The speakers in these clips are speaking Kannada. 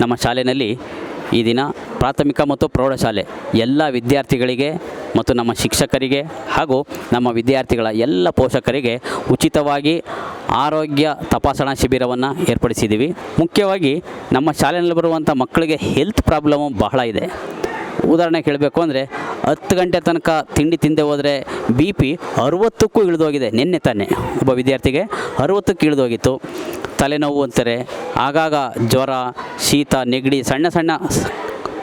ನಮ್ಮ ಶಾಲೆಯಲ್ಲಿ ಈ ದಿನ ಪ್ರಾಥಮಿಕ ಮತ್ತು ಪ್ರೌಢಶಾಲೆ ಎಲ್ಲ ವಿದ್ಯಾರ್ಥಿಗಳಿಗೆ ಮತ್ತು ನಮ್ಮ ಶಿಕ್ಷಕರಿಗೆ ಹಾಗೂ ನಮ್ಮ ವಿದ್ಯಾರ್ಥಿಗಳ ಎಲ್ಲ ಪೋಷಕರಿಗೆ ಉಚಿತವಾಗಿ ಆರೋಗ್ಯ ತಪಾಸಣಾ ಶಿಬಿರವನ್ನು ಏರ್ಪಡಿಸಿದ್ದೀವಿ. ಮುಖ್ಯವಾಗಿ ನಮ್ಮ ಶಾಲೆಯಲ್ಲಿ ಬರುವಂಥ ಮಕ್ಕಳಿಗೆ ಹೆಲ್ತ್ ಪ್ರಾಬ್ಲಮ್ಮು ಬಹಳ ಇದೆ. ಉದಾಹರಣೆ ಹೇಳಬೇಕು ಅಂದರೆ ಹತ್ತು ಗಂಟೆ ತನಕ ತಿಂಡಿ ತಿಂದೆ ಹೋದರೆ ಬಿ ಪಿ ಅರುವತ್ತಕ್ಕೂ ಇಳಿದೋಗಿದೆ ನಿನ್ನೆ ತಾನೆ. ಒಬ್ಬ ವಿದ್ಯಾರ್ಥಿಗೆ ಅರುವತ್ತಕ್ಕೆ ಇಳಿದೋಗಿತ್ತು. ತಲೆನೋವು ಅಂತಾರೆ. ಆಗಾಗ ಜ್ವರ, ಶೀತ, ನೆಗಡಿ, ಸಣ್ಣ ಸಣ್ಣ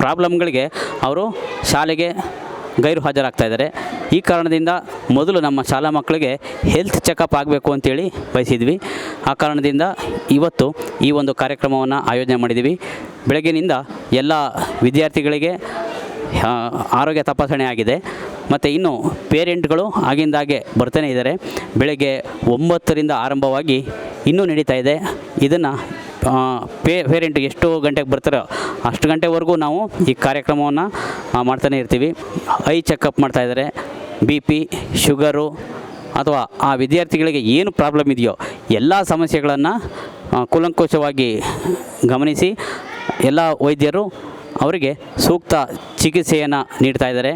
ಪ್ರಾಬ್ಲಮ್ಗಳಿಗೆ ಅವರು ಶಾಲೆಗೆ ಗೈರು ಹಾಜರಾಗ್ತಾ ಇದ್ದಾರೆ. ಈ ಕಾರಣದಿಂದ ಮೊದಲು ನಮ್ಮ ಶಾಲಾ ಮಕ್ಕಳಿಗೆ ಹೆಲ್ತ್ ಚೆಕಪ್ ಆಗಬೇಕು ಅಂತೇಳಿ ಬಯಸಿದ್ವಿ. ಆ ಕಾರಣದಿಂದ ಇವತ್ತು ಈ ಒಂದು ಕಾರ್ಯಕ್ರಮವನ್ನು ಆಯೋಜನೆ ಮಾಡಿದ್ವಿ ಬೆಳಗ್ಗಿನಿಂದ ಎಲ್ಲ ವಿದ್ಯಾರ್ಥಿಗಳಿಗೆ ಆರೋಗ್ಯ ತಪಾಸಣೆ ಆಗಿದೆ. ಮತ್ತು ಇನ್ನು ಪೇರೆಂಟ್ಗಳು ಆಗಿಂದಾಗೆ ಬರ್ತಾನೆ ಇದ್ದಾರೆ. ಬೆಳಗ್ಗೆ ಒಂಬತ್ತರಿಂದ ಆರಂಭವಾಗಿ ಇನ್ನೂ ನಡೀತಾ ಇದೆ. ಇದನ್ನು ಪೇ ಪೇರೆಂಟ್ ಎಷ್ಟು ಗಂಟೆಗೆ ಬರ್ತಾರೋ. ಅಷ್ಟು ಗಂಟೆವರೆಗೂ ನಾವು ಈ ಕಾರ್ಯಕ್ರಮವನ್ನು ಮಾಡ್ತಾನೆ ಇರ್ತೀವಿ. ಐ ಚೆಕಪ್ ಮಾಡ್ತಾಯಿದ್ದಾರೆ ಬಿ ಪಿ, ಶುಗರು, ಅಥವಾ ಆ ವಿದ್ಯಾರ್ಥಿಗಳಿಗೆ ಏನು ಪ್ರಾಬ್ಲಮ್ ಇದೆಯೋ ಎಲ್ಲ ಸಮಸ್ಯೆಗಳನ್ನು ಕೂಲಂಕುಷವಾಗಿ ಗಮನಿಸಿ, ಎಲ್ಲ ವೈದ್ಯರು ಅವರಿಗೆ ಸೂಕ್ತ ಚಿಕಿತ್ಸೆಯನ್ನು ನೀಡ್ತಾ ಇದ್ದಾರೆ.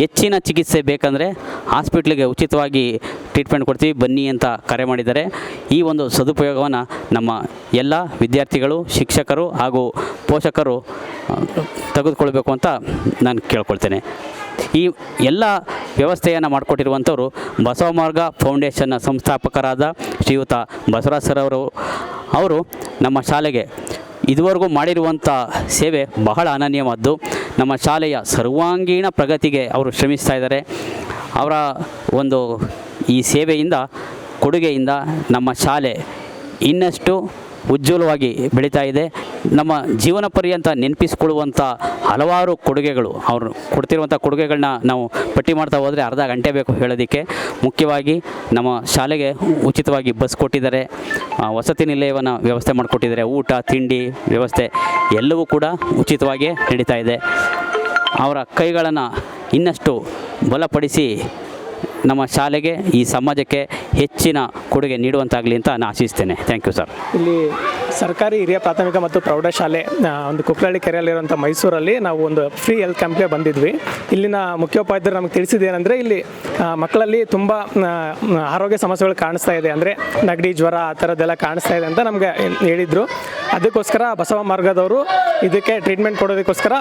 ಹೆಚ್ಚಿನ ಚಿಕಿತ್ಸೆ ಬೇಕಂದರೆ ಹಾಸ್ಪಿಟ್ಲಿಗೆ ಉಚಿತವಾಗಿ ಟ್ರೀಟ್ಮೆಂಟ್ ಕೊಡ್ತೀವಿ, ಬನ್ನಿ ಅಂತ ಕರೆ ಮಾಡಿದ್ದಾರೆ. ಈ ಒಂದು ಸದುಪಯೋಗವನ್ನು ನಮ್ಮ ಎಲ್ಲ ವಿದ್ಯಾರ್ಥಿಗಳು, ಶಿಕ್ಷಕರು ಹಾಗೂ ಪೋಷಕರು ತೆಗೆದುಕೊಳ್ಬೇಕು ಅಂತ ನಾನು ಕೇಳ್ಕೊಳ್ತೇನೆ. ಈ ಎಲ್ಲ ವ್ಯವಸ್ಥೆಯನ್ನು ಮಾಡಿಕೊಟ್ಟಿರುವಂಥವರು ಬಸವ ಮಾರ್ಗ ಫೌಂಡೇಶನ್ನ ಸಂಸ್ಥಾಪಕರಾದ ಶ್ರೀಯುತ ಬಸವರಾಜ್ ಸರ್ ಅವರು ಅವರು ನಮ್ಮ ಶಾಲೆಗೆ ಇದುವರೆಗೂ ಮಾಡಿರುವಂಥ ಸೇವೆ ಬಹಳ ಅನನ್ಯವಾದ್ದು. ನಮ್ಮ ಶಾಲೆಯ ಸರ್ವಾಂಗೀಣ ಪ್ರಗತಿಗೆ ಅವರು ಶ್ರಮಿಸ್ತಾ ಇದ್ದಾರೆ. ಅವರ ಒಂದು ಈ ಸೇವೆಯಿಂದ, ಕೊಡುಗೆಯಿಂದ ನಮ್ಮ ಶಾಲೆ ಇನ್ನಷ್ಟು ಉಜ್ವಲವಾಗಿ ಬೆಳೀತಾ ಇದೆ. ನಮ್ಮ ಜೀವನ ಪರ್ಯಂತ ನೆನಪಿಸಿಕೊಳ್ಳುವಂಥ ಹಲವಾರು ಕೊಡುಗೆಗಳು, ಅವರು ಕೊಡ್ತಿರುವಂಥ ಕೊಡುಗೆಗಳನ್ನ ನಾವು ಪಟ್ಟಿ ಮಾಡ್ತಾ ಹೋದರೆ ಅರ್ಧ ಗಂಟೆ ಬೇಕು ಹೇಳೋದಕ್ಕೆ. ಮುಖ್ಯವಾಗಿ ನಮ್ಮ ಶಾಲೆಗೆ ಉಚಿತವಾಗಿ ಬಸ್ ಕೊಟ್ಟಿದ್ದಾರೆ. ವಸತಿ ನಿಲಯವನ್ನು ವ್ಯವಸ್ಥೆ ಮಾಡಿಕೊಟ್ಟಿದ್ದಾರೆ. ಊಟ, ತಿಂಡಿ ವ್ಯವಸ್ಥೆ ಎಲ್ಲವೂ ಕೂಡ ಉಚಿತವಾಗಿಯೇ ನಡೀತಾ ಇದೆ. ಅವರ ಕೈಗಳನ್ನು ಇನ್ನಷ್ಟು ಬಲಪಡಿಸಿ ನಮ್ಮ ಶಾಲೆಗೆ ಈ ಸಮಾಜಕ್ಕೆ ಹೆಚ್ಚಿನ ಕೊಡುಗೆ ನೀಡುವಂತಾಗಲಿ ಅಂತ ನಾನು ಆಶಿಸ್ತೇನೆ. ಥ್ಯಾಂಕ್ ಯು ಸರ್ ಇಲ್ಲಿ ಸರ್ಕಾರಿ ಹಿರಿಯ ಪ್ರಾಥಮಿಕ ಮತ್ತು ಪ್ರೌಢಶಾಲೆ ಒಂದು ಕುಕ್ಕರಳ್ಳಿ ಕೆರೆಯಲ್ಲಿರುವಂಥ ಮೈಸೂರಲ್ಲಿ ನಾವು ಒಂದು ಫ್ರೀ ಹೆಲ್ತ್ ಕ್ಯಾಂಪ್ಗೆ ಬಂದಿದ್ವಿ. ಇಲ್ಲಿನ ಮುಖ್ಯೋಪಾಧ್ಯಾಯರು ನಮಗೆ ತಿಳಿಸಿದ್ದೇನೆಂದರೆ ಇಲ್ಲಿ ಮಕ್ಕಳಲ್ಲಿ ತುಂಬ ಆರೋಗ್ಯ ಸಮಸ್ಯೆಗಳು ಕಾಣಿಸ್ತಾ ಇದೆ ಅಂದರೆ ನಗಡಿ ಜ್ವರ ಆ ಥರದ್ದೆಲ್ಲ ಕಾಣಿಸ್ತಾ ಇದೆ ಅಂತ ನಮಗೆ ಹೇಳಿದರು. ಅದಕ್ಕೋಸ್ಕರ ಬಸವ ಮಾರ್ಗದವರು ಇದಕ್ಕೆ ಟ್ರೀಟ್ಮೆಂಟ್ ಕೊಡೋದಕ್ಕೋಸ್ಕರ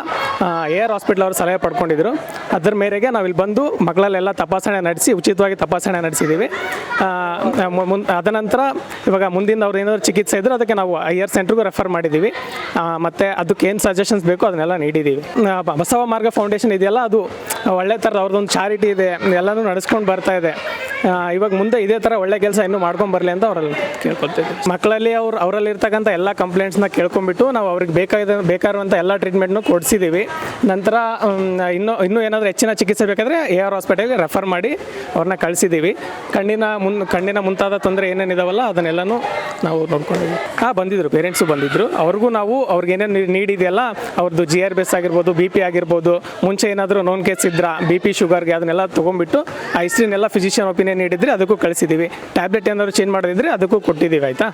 ಎ ಆರ್ ಹಾಸ್ಪಿಟ್ಲ್ ಅವರು ಸಲಹೆ ಪಡ್ಕೊಂಡಿದ್ರು. ಅದರ ಮೇರೆಗೆ ನಾವು ಇಲ್ಲಿ ಬಂದು ಮಕ್ಕಳಲ್ಲೆಲ್ಲ ತಪಾಸಣೆ ನಡೆಸಿ, ಉಚಿತವಾಗಿ ತಪಾಸಣೆ ನಡೆಸಿದ್ದೀವಿ ಅದನಂತರ ಇವಾಗ ಮುಂದಿನ ಅವ್ರು ಏನಾದರೂ ಚಿಕಿತ್ಸೆ ಇದ್ದರೆ ಅದಕ್ಕೆ ನಾವು ಐಯರ್ ಸೆಂಟ್ರಿಗೂ ರೆಫರ್ ಮಾಡಿದ್ದೀವಿ. ಮತ್ತು ಅದಕ್ಕೆ ಏನು ಸಜೆಷನ್ಸ್ ಬೇಕೋ ಅದನ್ನೆಲ್ಲ ನೀಡಿದ್ದೀವಿ. ಬಸವ ಮಾರ್ಗ ಫೌಂಡೇಶನ್ ಇದೆಯಲ್ಲ, ಅದು ಒಳ್ಳೆ ಥರದ ಅವ್ರದ್ದೊಂದು ಚಾರಿಟಿ ಇದೆ, ಎಲ್ಲನೂ ನಡೆಸ್ಕೊಂಡು ಬರ್ತಾ ಇದೆ. ಇವಾಗ ಮುಂದೆ ಇದೇ ಥರ ಒಳ್ಳೆ ಕೆಲಸ ಇನ್ನೂ ಮಾಡ್ಕೊಂಡು ಬರಲಿ ಅಂತ ಅವರಲ್ಲಿ ಕೇಳ್ಕೊಳ್ತಿದ್ವಿ. ಮಕ್ಕಳಲ್ಲಿ ಅವ್ರು, ಅವರಲ್ಲಿರ್ತಕ್ಕಂಥ ಎಲ್ಲ ಕಂಪ್ಲೇಂಟ್ಸ್ನ ಕೇಳ್ಕೊಂಬಿಟ್ಟು ನಾವು ಅವ್ರಿಗೆ ಬೇಕಾದ, ಬೇಕಾಗಿರುವಂಥ ಎಲ್ಲ ಟ್ರೀಟ್ಮೆಂಟ್ನು ಕೊಡಿಸಿದ್ದೀವಿ. ನಂತರ ಇನ್ನೂ ಇನ್ನೂ ಏನಾದರೂ ಹೆಚ್ಚಿನ ಚಿಕಿತ್ಸೆ ಬೇಕಾದರೆ ಎ ಆರ್ ಹಾಸ್ಪಿಟಲ್ಗೆ ರೆಫರ್ ಮಾಡಿ ಅವ್ರನ್ನ ಕಳಿಸಿದ್ದೀವಿ. ಕಣ್ಣಿನ ಮುನ್, ಕಣ್ಣಿನ ಮುಂತಾದ ತೊಂದರೆ ಏನೇನಿದಾವಲ್ಲ ಅದನ್ನೆಲ್ಲನೂ ನಾವು ನೋಡ್ಕೊಂಡಿದ್ವಿ. ಹಾಂ ಬಂದಿದ್ದರು ಪೇರೆಂಟ್ಸು ಬಂದಿದ್ದರು ಅವ್ರಿಗೂ ನಾವು ಅವ್ರಿಗೆ ಏನೇನು ನೀಡಿದೆಯಲ್ಲ ಅವ್ರದ್ದು ಜಿ ಆರ್ ಬೆಸ್ ಆಗಿರ್ಬೋದು ಬಿ ಪಿ ಆಗಿರ್ಬೋದು, ಮುಂಚೆ ಏನಾದರೂ ನೋನ್ ಕೇಸ್ ಇದ್ರ ಬಿ ಪಿ ಶುಗರ್ಗೆ ಅದನ್ನೆಲ್ಲ ತೊಗೊಂಡ್ಬಿಟ್ಟು, ಆ ಹಿಸ್ಟ್ರಿನೆಲ್ಲ ಫಿಸಿಷಿಯನ್ ಒಪಿನಿಯನ್ ನೀಡಿದರೆ ಅದಕ್ಕೂ ಕಳಿಸಿದ್ದೀವಿ. ಟ್ಯಾಬ್ಲೆಟ್ ಏನಾದರೂ ಚೇಂಜ್ ಮಾಡೋದಿದ್ರೆ ಅದಕ್ಕೂ ಕೊಟ್ಟಿದ್ದೀವಿ, ಆಯಿತಾ?